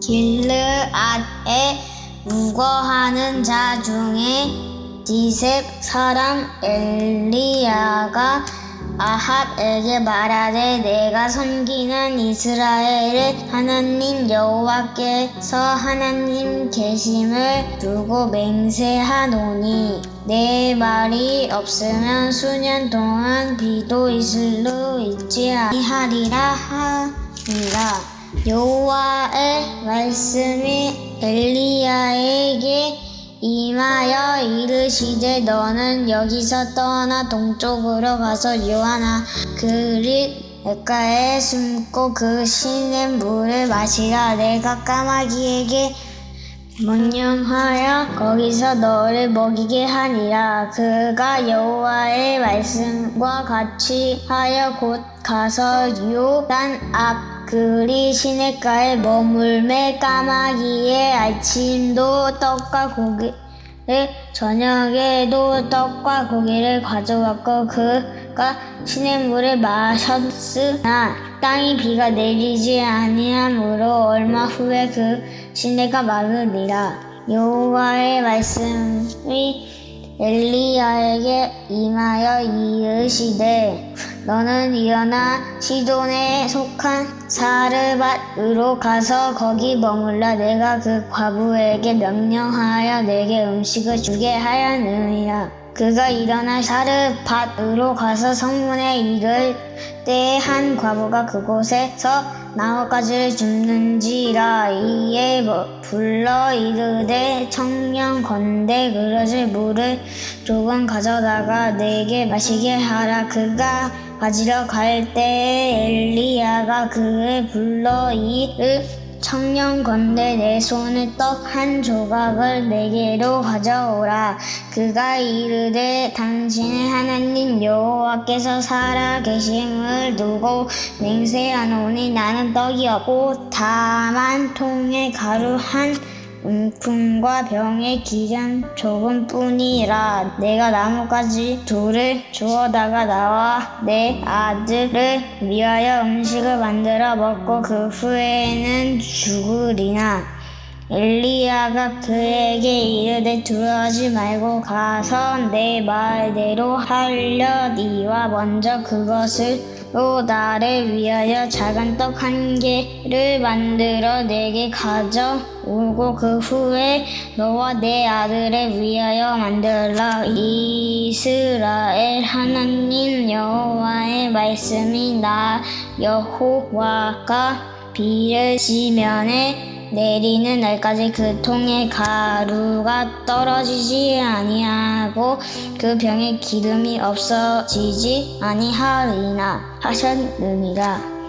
길르앗에 우거하는 자 중에 디셉 사람 엘리야가 아합에게 말하되 내가 섬기는 이스라엘의 하나님 여호와께서 하나님 계심을 두고 맹세하노니 내 말이 없으면 수년 동안 비도 있을 루 있지 아니하리라 하니라 여호와의 말씀이 엘리야에게 임하여 이르시되 너는 여기서 떠나 동쪽으로 가서 요하나 그릿 냇가에 숨고 그 시냇 물을 마시라. 내가 까마귀에게 명령하여 거기서 너를 먹이게 하니라. 그가 여호와의 말씀과 같이 하여 곧 가서 요단 앞 그리 시냇가에 머물매 까마귀의 아침도 떡과 고기를 저녁에도 떡과 고기를 가져왔고 그 가 시냇물을 마셨으나 땅이 비가 내리지 아니하므로 얼마 후에 그 시내가 마르니라. 여호와의 말씀이 엘리야에게 임하여 이르시되 너는 일어나 시돈에 속한 사르밧으로 가서 거기 머물라 내가 그 과부에게 명령하여 내게 음식을 주게 하였느니라 그가 일어나 사르밧으로 가서 성문에 이를 때한 과부가 그곳에서 나뭇가지를 줍는지라 이에 뭐 불러 이르되 청년 건대 그릇을 물을 조금 가져다가 내게 마시게 하라. 그가 가지러 갈 때에 엘리야가 그를 불러 이르 청년 건대 내 손에 떡 한 조각을 내게로 가져오라. 그가 이르되 당신의 하나님 여호와께서 살아 계심을 두고 맹세하노니 나는 떡이 없고 다만 통에 가루 한 움큼과 병에 기름 조금뿐이라 내가 나뭇가지 둘을 주워다가 나와 내 아들을 위하여 음식을 만들어 먹고 그 후에는 죽으리나 엘리야가 그에게 이르되 두려워하지 말고 가서 내 말대로 하려 니와 먼저 그것으 로 나를 위하여 작은 떡 한 개를 만들어 내게 가져오고 그 후에 너와 내 아들을 위하여 만들라. 이스라엘 하나님 여호와의 말씀이 나 여호와가 비를 지면에 내리는 날까지 그 통에 가루가 떨어지지 아니하고 그 병에 기름이 없어지지 아니하리나 하셨느니라.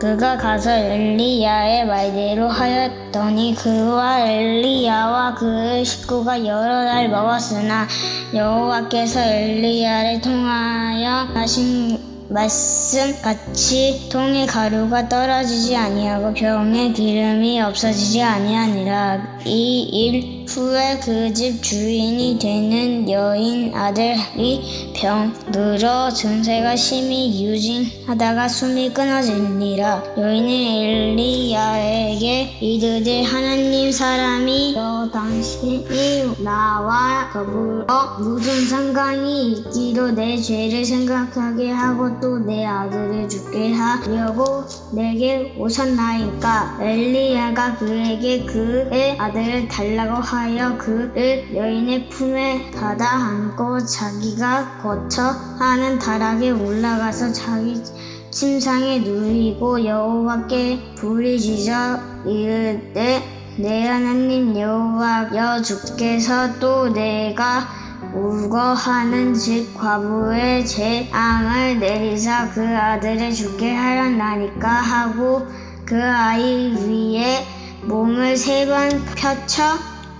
그가 가서 엘리야의 말대로 하였더니 그와 엘리야와 그의 식구가 여러 날 먹었으나 여호와께서 엘리야를 통하여 하신 말씀 같이 통에 가루가 떨어지지 아니하고 병에 기름이 없어지지 아니하니라. 이 일 후에 그 집 주인이 되는 여인 아들이 병들어 증세가 심히 유진하다가 숨이 끊어지니라 여인이 엘리야에게 이르되 하나님 사람이 너 당신이 나와 더불어 무슨 상관이 있기로 내 죄를 생각하게 하고 또 내 아들을 죽게 하려고 내게 오셨나이까? 엘리야가 그에게 그의 아들을 달라고 하여 그를 여인의 품에 받아 안고 자기가 거처 하는 다락에 올라가서 자기 침상에 누이고 여호와께 부르짖어 이르되 내 하나님 여호와여 주께서 또 내가 우거하는 집 과부의 재앙을 내리사 그 아들을 죽게 하였나니까 하고 그 아이 위에 몸을 세 번 펴쳐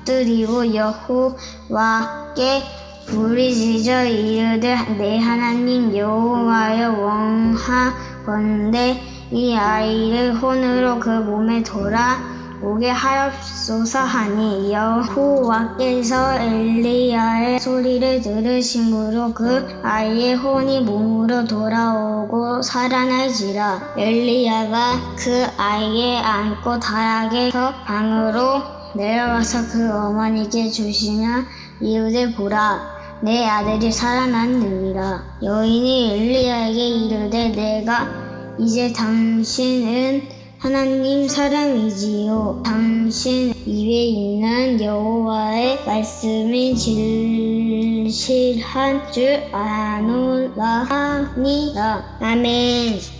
드리고 여호와께 부르짖어 이르되 내 하나님 여호와여 원하건대 이 아이를 혼으로 그 몸에 돌아 오게 하옵소서 하니 여호와께서 엘리야의 소리를 들으심으로 그 아이의 혼이 몸으로 돌아오고 살아날지라. 엘리야가 그 아이의 안고 다락에서 방으로 내려가서 그 어머니께 주시며 이르되 보라 내 아들이 살아났느니라 여인이 엘리야에게 이르되 내가 이제 당신은 하나님 사람이지요. 당신 입에 있는 여호와의 말씀이 진실한 줄 아노라 하니라. 아멘.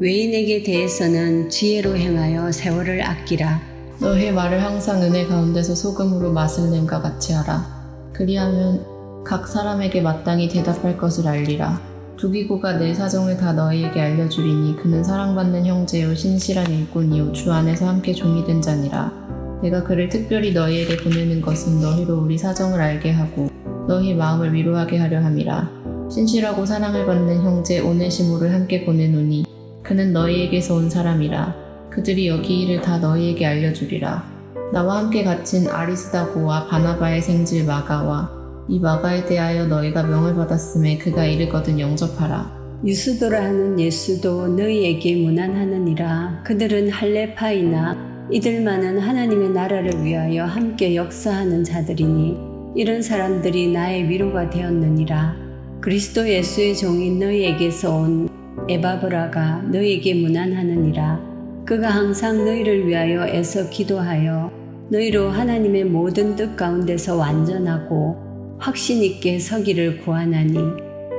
외인에게 대해서는 지혜로 행하여 세월을 아끼라. 너의 말을 항상 은혜 가운데서 소금으로 맛을 냄과 같이 하라. 그리하면 각 사람에게 마땅히 대답할 것을 알리라. 두기고가 내 사정을 다 너희에게 알려주리니 그는 사랑받는 형제요 신실한 일꾼이요 주 안에서 함께 종이 된 자니라. 내가 그를 특별히 너희에게 보내는 것은 너희로 우리 사정을 알게 하고 너희 마음을 위로하게 하려 함이라. 신실하고 사랑을 받는 형제 오네시모를 함께 보내노니 그는 너희에게서 온 사람이라. 그들이 여기 일을 다 너희에게 알려주리라. 나와 함께 갇힌 아리스다고와 바나바의 생질 마가와 이 마가에 대하여 너희가 명을 받았음에 그가 이르거든 영접하라. 유수도라 하는 예수도 너희에게 무난하느니라. 그들은 할레파이나 이들만은 하나님의 나라를 위하여 함께 역사하는 자들이니 이런 사람들이 나의 위로가 되었느니라. 그리스도 예수의 종인 너희에게서 온 에바브라가 너희에게 무난하느니라. 그가 항상 너희를 위하여 애써 기도하여 너희로 하나님의 모든 뜻 가운데서 완전하고 확신 있게 서기를 구하나니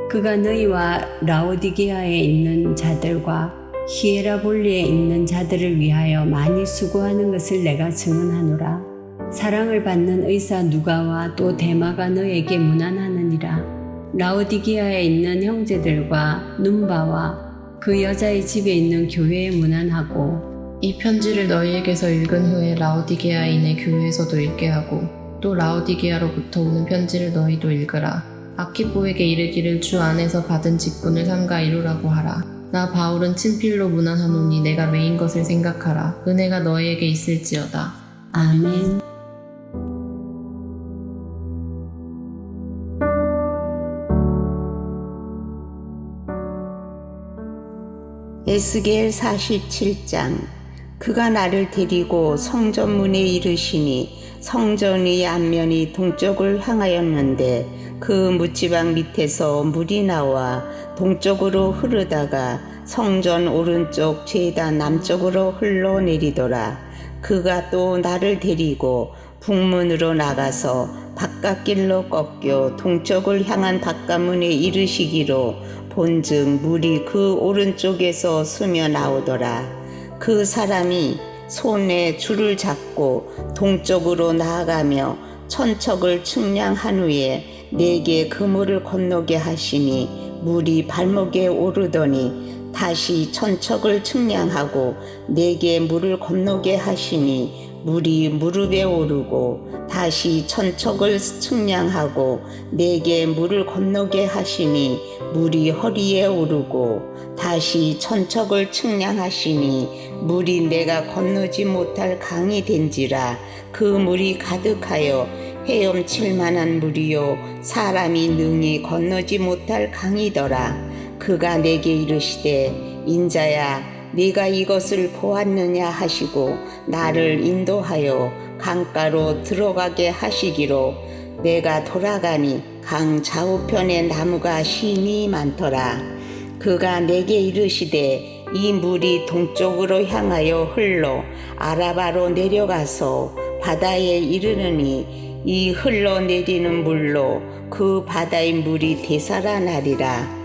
그가 너희와 라오디게아에 있는 자들과 히에라볼리에 있는 자들을 위하여 많이 수고하는 것을 내가 증언하노라. 사랑을 받는 의사 누가와 또 데마가 너에게 무난하느니라. 라오디게아에 있는 형제들과 눈바와 그 여자의 집에 있는 교회에 무난하고 이 편지를 너희에게서 읽은 후에 라오디게아인의 교회에서도 읽게 하고 또 라오디게아로부터 오는 편지를 너희도 읽으라. 아키포에게 이르기를 주 안에서 받은 직분을 삼가 이루라고 하라. 나 바울은 친필로 무난하노니 내가 메인 것을 생각하라. 은혜가 너희에게 있을지어다. 아멘. 에스겔 47장 그가 나를 데리고 성전문에 이르시니 성전의 앞면이 동쪽을 향하였는데 그 묻지방 밑에서 물이 나와 동쪽으로 흐르다가 성전 오른쪽 제단 남쪽으로 흘러내리더라. 그가 또 나를 데리고 북문으로 나가서 바깥길로 꺾여 동쪽을 향한 바깥문에 이르시기로 본즉 물이 그 오른쪽에서 스며 나오더라. 그 사람이 손에 줄을 잡고 동쪽으로 나아가며 천척을 측량한 후에 내게 그물을 건너게 하시니 물이 발목에 오르더니 다시 천척을 측량하고 내게 물을 건너게 하시니 물이 무릎에 오르고 다시 천척을 측량하고 내게 물을 건너게 하시니 물이 허리에 오르고 다시 천척을 측량하시니 물이 내가 건너지 못할 강이 된지라 그 물이 가득하여 헤엄칠 만한 물이요 사람이 능히 건너지 못할 강이더라. 그가 내게 이르시되 인자야 네가 이것을 보았느냐 하시고 나를 인도하여 강가로 들어가게 하시기로 내가 돌아가니 강 좌우편에 나무가 심이 많더라. 그가 내게 이르시되 이 물이 동쪽으로 향하여 흘러 아라바로 내려가서 바다에 이르느니 이 흘러내리는 물로 그 바다의 물이 되살아나리라.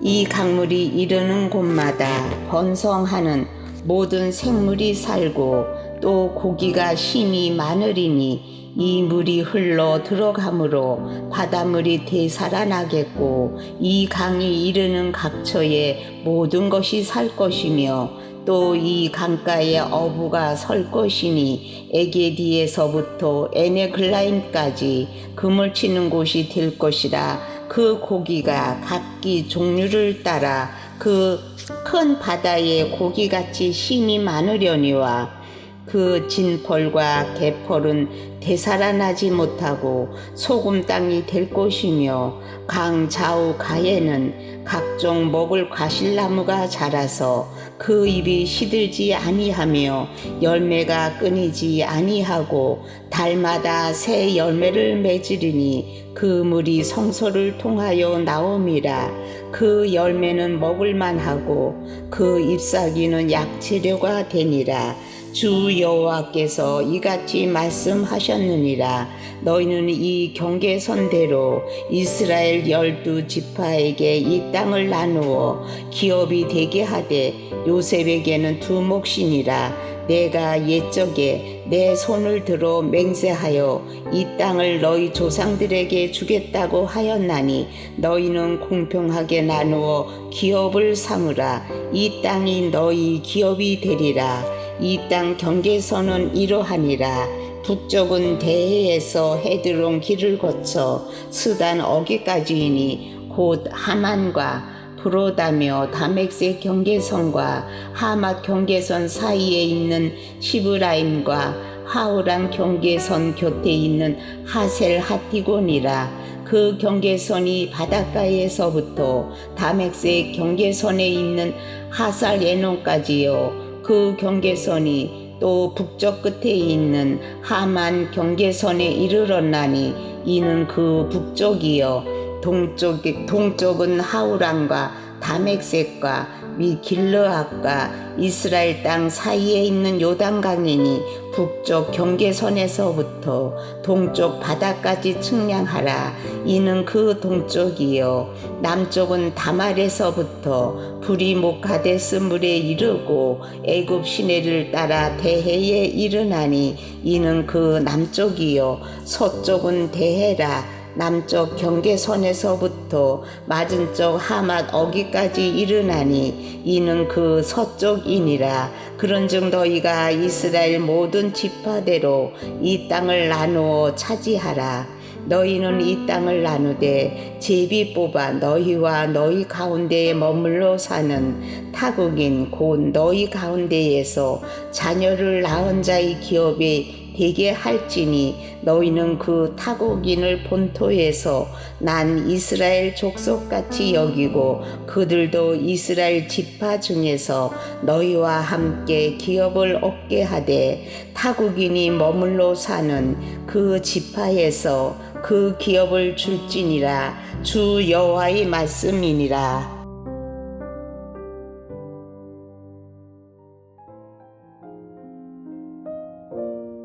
이 강물이 이르는 곳마다 번성하는 모든 생물이 살고 또 고기가 심이 많으리니 이 물이 흘러 들어가므로 바닷물이 되살아나겠고 이 강이 이르는 각처에 모든 것이 살 것이며 또 이 강가에 어부가 설 것이니 에게디에서부터 에네글라임까지 그물 치는 곳이 될 것이라 그 고기가 각기 종류를 따라 그 큰 바다에 고기같이 심이 많으려니와 그 진펄과 개펄은 되살아나지 못하고 소금 땅이 될 것이며 강 좌우 가에는 각종 먹을 과실나무가 자라서 그 잎이 시들지 아니하며 열매가 끊이지 아니하고 달마다 새 열매를 맺으리니 그 물이 성소를 통하여 나옴이라. 그 열매는 먹을만하고 그 잎사귀는 약재료가 되니라. 주 여호와께서 이같이 말씀하셨느니라. 너희는 이 경계선대로 이스라엘 열두 지파에게 이 땅을 나누어 기업이 되게 하되 요셉에게는 두 몫이니라. 내가 옛적에 내 손을 들어 맹세하여 이 땅을 너희 조상들에게 주겠다고 하였나니 너희는 공평하게 나누어 기업을 삼으라. 이 땅이 너희 기업이 되리라. 이 땅 경계선은 이러하니라. 북쪽은 대해에서 헤드론 길을 거쳐 스단 어기까지이니 곧 하만과 브로다며 다맥스의 경계선과 하맛 경계선 사이에 있는 시브라임과 하우란 경계선 곁에 있는 하셀 하티곤이라 그 경계선이 바닷가에서부터 다맥스의 경계선에 있는 하살 에논까지요. 그 경계선이 또 북쪽 끝에 있는 하만 경계선에 이르렀나니 이는 그 북쪽이요 동쪽 동쪽은 하우란과 다맥색과 미 길르앗과 이스라엘 땅 사이에 있는 요단강이니 북쪽 경계선에서부터 동쪽 바다까지 측량하라. 이는 그 동쪽이요. 남쪽은 다말에서부터 불이 목가데스 물에 이르고 애굽 시내를 따라 대해에 이르나니 이는 그 남쪽이요. 서쪽은 대해라 남쪽 경계선에서부터 맞은쪽 하맛 어기까지 이르나니 이는 그 서쪽이니라. 그런즉 너희가 이스라엘 모든 지파대로 이 땅을 나누어 차지하라. 너희는 이 땅을 나누되 제비 뽑아 너희와 너희 가운데에 머물러 사는 타국인 곧 너희 가운데에서 자녀를 낳은 자의 기업에 되게 할지니 너희는 그 타국인을 본토에서 난 이스라엘 족속같이 여기고 그들도 이스라엘 지파 중에서 너희와 함께 기업을 얻게 하되 타국인이 머물러 사는 그 지파에서 그 기업을 줄지니라 주 여호와의 말씀이니라.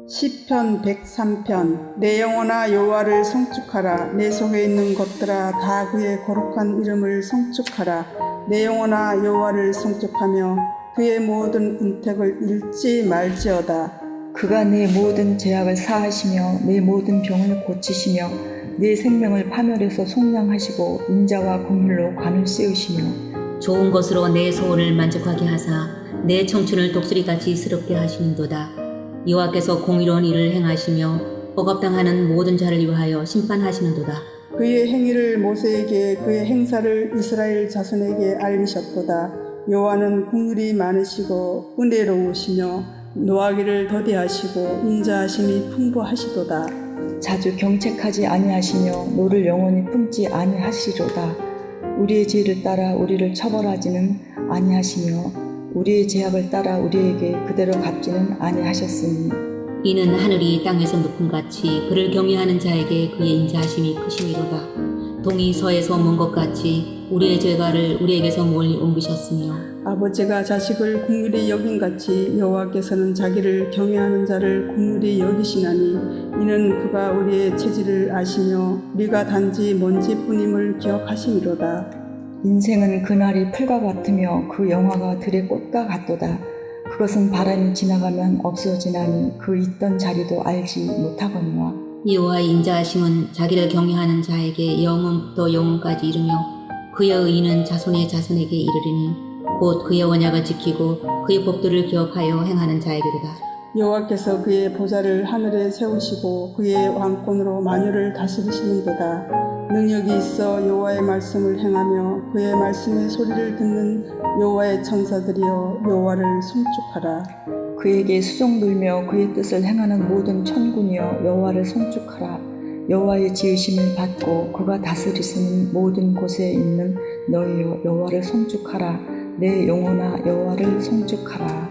시편 103편 내 영혼아 여호와를 성축하라. 내 속에 있는 것들아 다 그의 거룩한 이름을 성축하라. 내 영혼아 여호와를 성축하며 그의 모든 은택을 잃지 말지어다. 그가 내 모든 죄악을 사하시며 내 모든 병을 고치시며 내 생명을 파멸해서 속량하시고 인자와 국물로 관을 씌우시며 좋은 것으로 내 소원을 만족하게 하사 내 청춘을 독수리같이 스럽게 하시는도다. 여호와께서 공의로운 일을 행하시며 억압당하는 모든 자를 위하여 심판하시는도다. 그의 행위를 모세에게 그의 행사를 이스라엘 자손에게 알리셨도다. 여호와는 국률이 많으시고 은혜로우시며 노하기를 더디하시고 인자하심이 풍부하시도다. 자주 경책하지 아니하시며 노를 영원히 품지 아니하시로다. 우리의 죄를 따라 우리를 처벌하지는 아니하시며 우리의 죄악을 따라 우리에게 그대로 갚지는 아니하셨으니 이는 하늘이 땅에서 높음 같이 그를 경외하는 자에게 그의 인자하심이 크심이로다. 동이 서에서 먼 것 같이 우리의 죄가를 우리에게서 멀리 옮기셨으며 아버지가 자식을 국률이 여긴 같이 여호와께서는 자기를 경외하는 자를 국률이 여기시나니 이는 그가 우리의 체질을 아시며 우리가 단지 먼지뿐임을 기억하심이로다 인생은 그날이 풀과 같으며 그 영화가 들의 꽃과 같도다. 그것은 바람이 지나가면 없어지나니 그 있던 자리도 알지 못하거니와 여호와의 인자하심은 자기를 경외하는 자에게 영원부터 영원까지 이르며 그의 의는 자손의 자손에게 이르리니 곧 그의 언약을 지키고 그의 법도를 기억하여 행하는 자에게로다. 여호와께서 그의 보좌를 하늘에 세우시고 그의 왕권으로 만유를 다스리시는도다. 능력이 있어 여호와의 말씀을 행하며 그의 말씀의 소리를 듣는 여호와의 천사들이여 여호와를 송축하라. 그에게 수종 들며 그의 뜻을 행하는 모든 천군이여 여호와를 송축하라. 여호와의 지으심을 받고 그가 다스리시는 모든 곳에 있는 너희여 여호와를 송축하라. 내 영혼아 여호와를 송축하라.